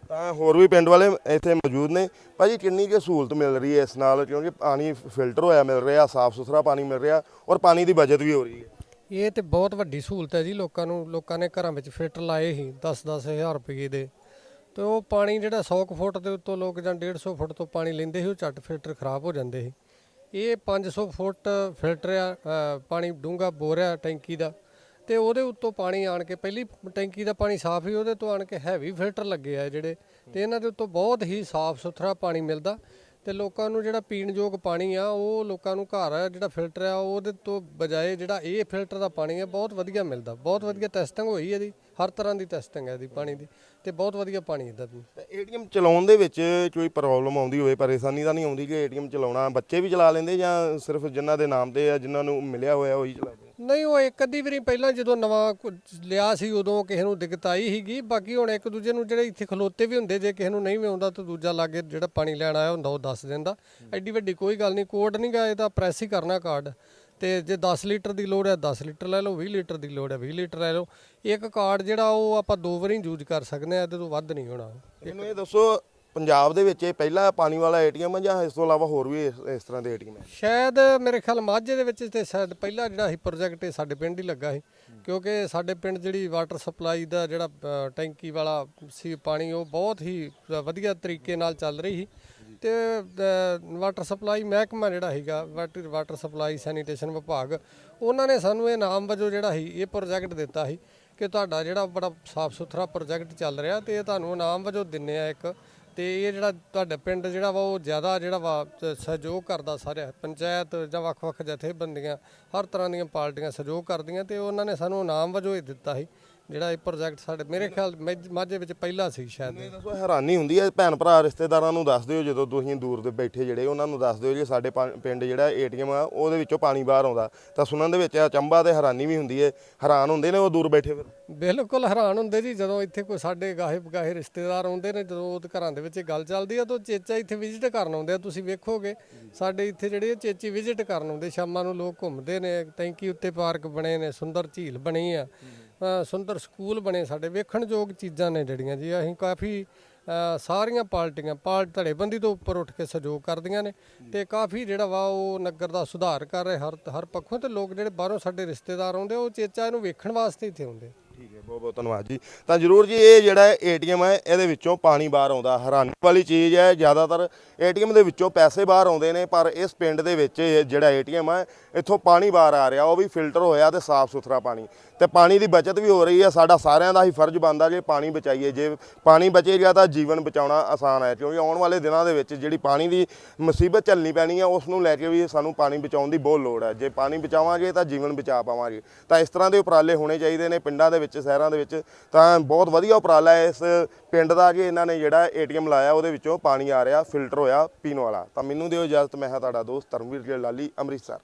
ਤਾਂ ਹੋਰ ਵੀ ਪਿੰਡ ਵਾਲੇ ਇੱਥੇ ਮੌਜੂਦ ਨੇ। ਭਾਜੀ, ਕਿੰਨੀ ਕੁ ਸਹੂਲਤ ਮਿਲ ਰਹੀ ਹੈ ਇਸ ਨਾਲ? ਕਿਉਂਕਿ ਪਾਣੀ ਫਿਲਟਰ ਹੋਇਆ ਮਿਲ ਰਿਹਾ ਸਾਫ਼ ਸੁਥਰਾ ਪਾਣੀ ਮਿਲ ਰਿਹਾ ਔਰ ਪਾਣੀ ਦੀ ਬਚਤ ਵੀ ਹੋ ਰਹੀ ਹੈ।
ਇਹ ਤੇ ਬਹੁਤ ਵੱਡੀ ਸਹੂਲਤ ਹੈ ਜੀ ਲੋਕਾਂ ਨੂੰ। ਲੋਕਾਂ ਨੇ ਘਰਾਂ ਵਿੱਚ ਫਿਲਟਰ ਲਾਏ ਸੀ 10-10 ਹਜ਼ਾਰ ਰੁਪਏ ਦੇ। ਤੇ ਉਹ ਪਾਣੀ ਜਿਹੜਾ 100 ਕੁ ਫੁੱਟ ਦੇ ਉੱਤੋਂ ਲੋਕ ਜਾਂ 150 ਫੁੱਟ ਤੋਂ ਪਾਣੀ ਲੈਂਦੇ ਸੀ, ਉਹ ਝੱਟ ਫਿਲਟਰ ਖਰਾਬ ਹੋ ਜਾਂਦੇ ਸੀ। ਇਹ 500 ਫੁੱਟ ਫਿਲਟਰ ਆ ਪਾਣੀ ਡੂੰਘਾ ਬੋਰਿਆ ਟੈਂਕੀ ਦਾ। ਤੇ ਉਹਦੇ ਉੱਤੋਂ ਪਾਣੀ ਆਣ ਕੇ, ਪਹਿਲੀ ਟੈਂਕੀ ਦਾ ਪਾਣੀ ਸਾਫ਼ ਹੀ ਉਹਦੇ ਤੋਂ ਆਣ ਕੇ ਹੈਵੀ ਫਿਲਟਰ ਲੱਗੇ ਆ ਜਿਹੜੇ, ਤੇ ਇਹਨਾਂ ਦੇ ਉੱਤੋਂ ਬਹੁਤ ਹੀ ਸਾਫ਼ ਸੁਥਰਾ ਪਾਣੀ ਮਿਲਦਾ। ਤੇ ਲੋਕਾਂ ਨੂੰ ਜਿਹੜਾ ਪੀਣ ਯੋਗ ਪਾਣੀ ਆ, ਉਹ ਲੋਕਾਂ ਨੂੰ ਘਰ ਆ ਜਿਹੜਾ ਫਿਲਟਰ ਆ, ਉਹਦੇ ਤੋਂ ਬਜਾਏ ਜਿਹੜਾ ਇਹ ਫਿਲਟਰ ਦਾ ਪਾਣੀ ਆ, ਬਹੁਤ ਵਧੀਆ ਮਿਲਦਾ, ਬਹੁਤ ਵਧੀਆ ਟੈਸਟਿੰਗ ਹੋਈ ਇਹਦੀ। ਹਰ ਤਰ੍ਹਾਂ ਦੀ ਟੈਸਟਿੰਗ ਹੈ ਇਹਦੀ ਪਾਣੀ ਦੀ ਤੇ ਬਹੁਤ ਵਧੀਆ ਪਾਣੀ ਇਹਦਾ ਵੀ।
ਤੇ ਏਟੀਐਮ ਚਲਾਉਣ ਦੇ ਵਿੱਚ ਕੋਈ ਪ੍ਰੋਬਲਮ ਆਉਂਦੀ ਹੋਵੇ ਪਰੇਸ਼ਾਨੀ ਤਾਂ ਨਹੀਂ ਆਉਂਦੀ ਕਿ ਏਟੀਐਮ ਚਲਾਉਣਾ ਬੱਚੇ ਵੀ ਚਲਾ ਲੈਂਦੇ ਜਾਂ ਸਿਰਫ ਜਿਨ੍ਹਾਂ ਦੇ ਨਾਮ ਤੇ ਆ ਜਿਨ੍ਹਾਂ ਨੂੰ ਮਿਲਿਆ ਹੋਇਆ ਉਹੀ ਚਲਾਉਂਦੇ
ਨਹੀਂ ਉਹ ਇੱਕ ਅੱਧੀ ਵਾਰੀ ਪਹਿਲਾਂ ਜਦੋਂ ਨਵਾਂ ਕੁ- ਲਿਆ ਸੀ ਉਦੋਂ ਕਿਸੇ ਨੂੰ ਦਿੱਕਤ ਆਈ ਸੀਗੀ ਬਾਕੀ ਹੁਣ ਇੱਕ ਦੂਜੇ ਨੂੰ ਜਿਹੜੇ ਇੱਥੇ ਖਲੋਤੇ ਵੀ ਹੁੰਦੇ ਜੇ ਕਿਸੇ ਨੂੰ ਨਹੀਂ ਵੀ ਆਉਂਦਾ ਤਾਂ ਦੂਜਾ ਲਾਗੇ ਜਿਹੜਾ ਪਾਣੀ ਲੈਣ ਆਇਆ ਹੁੰਦਾ ਉਹ ਦੱਸ ਦਿੰਦਾ। ਐਡੀ ਵੱਡੀ ਕੋਈ ਗੱਲ ਨਹੀਂ ਕੋਡ ਨਹੀਂ ਗਾ ਇਹਦਾ ਪ੍ਰੈਸ ਹੀ ਕਰਨਾ ਕਾਰਡ ਤੇ ਜੇ 10 ਲੀਟਰ ਦੀ ਲੋੜ ਹੈ 10 ਲੀਟਰ ਲੈ ਲਓ 20 ਲੀਟਰ ਦੀ ਲੋੜ ਹੈ 20 ਲੀਟਰ ਲੈ ਲਓ। ਇੱਕ ਕਾਰਡ ਜਿਹੜਾ ਉਹ ਆਪਾਂ ਦੋ ਵਾਰੀ ਯੂਜ਼ ਕਰ ਸਕਦੇ ਆ ਇਹਦੇ ਤੋਂ ਵੱਧ ਨਹੀਂ ਹੋਣਾ।
ਮੈਨੂੰ ਇਹ ਦੱਸੋ ਪੰਜਾਬ ਦੇ ਵਿੱਚ ਇਹ ਪਹਿਲਾ ਪਾਣੀ ਵਾਲਾ ਏਟੀਐਮ ਹੈ ਜਾਂ ਇਸ ਤੋਂ ਇਲਾਵਾ ਹੋਰ ਵੀ ਇਸ ਤਰ੍ਹਾਂ ਦੇ ਏਟੀਐਮ ਹੈ
ਸ਼ਾਇਦ ਮੇਰੇ ਖਿਆਲ ਮਾਝੇ ਦੇ ਵਿੱਚ ਤੇ ਸ਼ਾਇਦ ਪਹਿਲਾ ਜਿਹੜਾ ਸੀ ਪ੍ਰੋਜੈਕਟ ਇਹ ਸਾਡੇ ਪਿੰਡ ਹੀ ਲੱਗਾ ਸੀ। ਕਿਉਂਕਿ ਸਾਡੇ ਪਿੰਡ ਜਿਹੜੀ ਵਾਟਰ ਸਪਲਾਈ ਦਾ ਜਿਹੜਾ ਅ, ਟੈਂਕੀ ਵਾਲਾ ਸੀ ਪਾਣੀ ਉਹ ਬਹੁਤ ਹੀ ਵਧੀਆ ਤਰੀਕੇ ਨਾਲ ਚੱਲ ਰਹੀ ਸੀ। ਤੇ ਅ, ਵਾਟਰ ਸਪਲਾਈ ਮਹਿਕਮਾ ਜਿਹੜਾ ਹੈਗਾ ਵਾਟਰ ਵਾਟਰ ਸਪਲਾਈ ਸੈਨੀਟੇਸ਼ਨ ਵਿਭਾਗ ਉਹਨਾਂ ਨੇ ਸਾਨੂੰ ਇਹ ਨਾਮ ਵਜੋਂ ਜਿਹੜਾ ਸੀ ਇਹ ਪ੍ਰੋਜੈਕਟ ਦਿੱਤਾ ਸੀ ਕਿ ਤੁਹਾਡਾ ਜਿਹੜਾ ਬੜਾ ਸਾਫ਼ ਸੁਥਰਾ ਪ੍ਰੋਜੈਕਟ ਚੱਲ ਰਿਹਾ ਤੇ ਇਹ ਤੁਹਾਨੂੰ ਇਨਾਮ ਵਜੋਂ ਦਿੰਨੇ ਆ ਇੱਕ ਤੇ ਇਹ ਜਿਹੜਾ ਤੁਹਾਡਾ ਪਿੰਡ ਜਿਹੜਾ ਵਾ, ਉਹ ਜ਼ਿਆਦਾ ਜਿਹੜਾ ਵਾ ਸਹਿਯੋਗ ਕਰਦਾ ਸਾਰੇ ਪੰਚਾਇਤ ਜਾਂ ਵੱਖ-ਵੱਖ ਜਥੇਬੰਦੀਆਂ, ਹਰ ਤਰ੍ਹਾਂ ਦੀਆਂ ਪਾਰਟੀਆਂ ਸਹਿਯੋਗ ਕਰਦੀਆਂ ਤੇ ਉਹਨਾਂ ਨੇ ਸਾਨੂੰ ਇਨਾਮ ਵਜੋਂ ਇਹ ਦਿੱਤਾ ਸੀ। ਜਿਹੜਾ ਇਹ ਪ੍ਰੋਜੈਕਟ ਸਾਡੇ ਮੇਰੇ ਖਿਆਲ ਮੱਝ- ਮਾਝੇ ਵਿੱਚ ਪਹਿਲਾ ਸੀ ਸ਼ਾਇਦ।
ਇਹ ਦੱਸੋ ਹੈਰਾਨੀ ਹੁੰਦੀ ਹੈ ਭੈਣ ਭਰਾ ਰਿਸ਼ਤੇਦਾਰਾਂ ਨੂੰ ਦੱਸ ਦਿਓ ਜਦੋਂ ਤੁਸੀਂ ਦੂਰ ਦੇ ਬੈਠੇ ਜਿਹੜੇ ਉਹਨਾਂ ਨੂੰ ਦੱਸ ਦਿਓ ਜੀ ਸਾਡੇ ਪਾ- ਪਿੰਡ ਜਿਹੜਾ ਏਟੀਐਮ ਆ ਉਹਦੇ ਵਿੱਚੋਂ ਪਾਣੀ ਬਾਹਰ ਆਉਂਦਾ। ਤਾਂ ਸੁਣਨ ਦੇ ਵਿੱਚ ਅਚੰਭਾ ਤੇ ਹੈਰਾਨੀ ਵੀ ਹੁੰਦੀ ਹੈ ਹੈਰਾਨ ਹੁੰਦੇ ਨੇ ਉਹ ਦੂਰ ਬੈਠੇ ਫਿਰ?
ਬਿਲਕੁਲ ਹੈਰਾਨ ਹੁੰਦੇ ਜੀ ਜਦੋਂ ਇੱਥੇ ਕੋਈ ਸਾਡੇ ਗਾਹੇ ਬਗਾਹੇ ਰਿਸ਼ਤੇਦਾਰ ਆਉਂਦੇ ਨੇ ਜਦੋਂ ਉਹ ਘਰਾਂ ਦੇ ਵਿੱਚ ਇਹ ਗੱਲ ਚੱਲਦੀ ਆ ਤਾਂ ਉਹ ਚੇਚਾ ਇੱਥੇ ਵਿਜ਼ਿਟ ਕਰਨ ਆਉਂਦੇ ਆ ਤੁਸੀਂ ਵੇਖੋਗੇ। ਸਾਡੇ ਇੱਥੇ ਜਿਹੜੇ ਚੇਚੀ ਵਿਜ਼ਿਟ ਕਰਨ ਆਉਂਦੇ ਸ਼ਾਮਾਂ ਨੂੰ ਲੋਕ ਘੁੰਮਦੇ ਨੇ ਟੈਂਕੀ ਉੱਤੇ ਪਾਰਕ ਬਣੇ ਨੇ ਸੁੰਦਰ ਝੀਲ ਬਣੀ ਆ। ਸੁੰਦਰ ਸਕੂਲ ਬਣੇ ਸਾਡੇ। ਵੇਖਣਯੋਗ ਚੀਜ਼ਾਂ ਨੇ ਜਿਹੜੀਆਂ ਜੀ। ਅਸੀਂ ਕਾਫੀ ਸਾਰੀਆਂ ਪਾਰਟੀਆਂ, ਪਾਰਟ ਧੜੇਬੰਦੀ ਤੋਂ ਉੱਪਰ ਉੱਠ ਕੇ ਸਹਿਯੋਗ ਕਰਦੀਆਂ ਨੇ ਤੇ ਕਾਫੀ ਜਿਹੜਾ ਵਾ ਉਹ ਨਗਰ ਦਾ ਸੁਧਾਰ ਕਰ ਰਹੇ। ਹਰ ਹਰ ਪੱਖੋਂ ਤੇ ਲੋਕ ਜਿਹੜੇ ਬਾਹਰੋਂ ਸਾਡੇ ਰਿਸ਼ਤੇਦਾਰ ਆਉਂਦੇ, ਉਹ ਚੇਚਾ ਇਹਨੂੰ ਵੇਖਣ ਵਾਸਤੇ ਇੱਥੇ ਆਉਂਦੇ।
ਠੀਕ ਹੈ ਬਹੁਤ ਬਹੁਤ ਧੰਨਵਾਦ ਜੀ। ਤਾਂ ਜਰੂਰ ਜੀ, ਇਹ ਜਿਹੜਾ ਏਟੀਐਮ ਹੈ, ਇਹਦੇ ਵਿੱਚੋਂ ਪਾਣੀ ਬਾਹਰ ਆਉਂਦਾ। ਹੈਰਾਨੀ ਵਾਲੀ ਚੀਜ਼ ਹੈ, ਜ਼ਿਆਦਾਤਰ ਏਟੀਐਮ ਦੇ ਵਿੱਚੋਂ ਪੈਸੇ ਬਾਹਰ ਆਉਂਦੇ ਨੇ, ਪਰ ਇਸ ਪਿੰਡ ਦੇ ਵਿੱਚ ਇਹ ਜਿਹੜਾ ਏਟੀਐਮ ਹੈ ਇੱਥੋਂ ਪਾਣੀ ਬਾਹਰ ਆ ਰਿਹਾ, ਉਹ ਵੀ ਫਿਲਟਰ ਹੋਇਆ ਤੇ ਸਾਫ਼ ਸੁਥਰਾ ਪਾਣੀ। ਤੇ ਪਾਣੀ ਦੀ ਬਚਤ ਵੀ ਹੋ ਰਹੀ ਹੈ ਸਾਡਾ ਸਾਰਿਆਂ ਦਾ ਹੀ ਫਰਜ਼ ਬਣਦਾ ਜੇ ਪਾਣੀ ਬਚਾਈਏ, ਜੇ ਪਾਣੀ ਬਚੇਗਾ ਤਾਂ ਜੀਵਨ ਬਚਾਉਣਾ ਆਸਾਨ ਹੈ, ਕਿਉਂਕਿ ਆਉਣ ਵਾਲੇ ਦਿਨਾਂ ਦੇ ਵਿੱਚ ਜਿਹੜੀ ਪਾਣੀ ਦੀ ਮੁਸੀਬਤ ਝੱਲਣੀ ਪੈਣੀ ਹੈ ਉਸ ਨੂੰ ਲੈ ਕੇ ਵੀ ਸਾਨੂੰ ਪਾਣੀ ਬਚਾਉਣ ਦੀ ਬਹੁਤ ਲੋੜ ਹੈ। ਜੇ ਪਾਣੀ ਬਚਾਵਾਂਗੇ ਤਾਂ ਜੀਵਨ ਬਚਾ ਪਾਵਾਂਗੇ। ਤਾਂ ਇਸ ਤਰ੍ਹਾਂ ਦੇ ਉਪਰਾਲੇ ਹੋਣੇ ਚਾਹੀਦੇ ਨੇ ਪਿੰਡਾਂ ਦੇ ਵਿੱਚ, ਸ਼ਹਿਰਾਂ ਦੇ ਵਿੱਚ। ਤਾਂ ਬਹੁਤ ਵਧੀਆ ਉਪਰਾਲਾ ਹੈ ਇਸ ਪਿੰਡ ਦਾ ਕਿ ਇਹਨਾਂ ਨੇ ਜਿਹੜਾ ਏਟੀਐਮ ਲਾਇਆ, ਉਹਦੇ ਵਿੱਚੋਂ ਪਾਣੀ ਆ ਰਿਹਾ, ਫਿਲਟਰ ਹੋਇਆ ਪੀਣ ਵਾਲਾ। ਤਾਂ ਮੈਨੂੰ ਦਿਓ ਇਜਾਜ਼ਤ, ਮੈਂ ਹਾਂ ਤੁਹਾਡਾ ਦੋਸਤ ਧਰਮਵੀਰ ਜੀ ਲਾਲੀ, ਅੰਮ੍ਰਿਤਸਰ।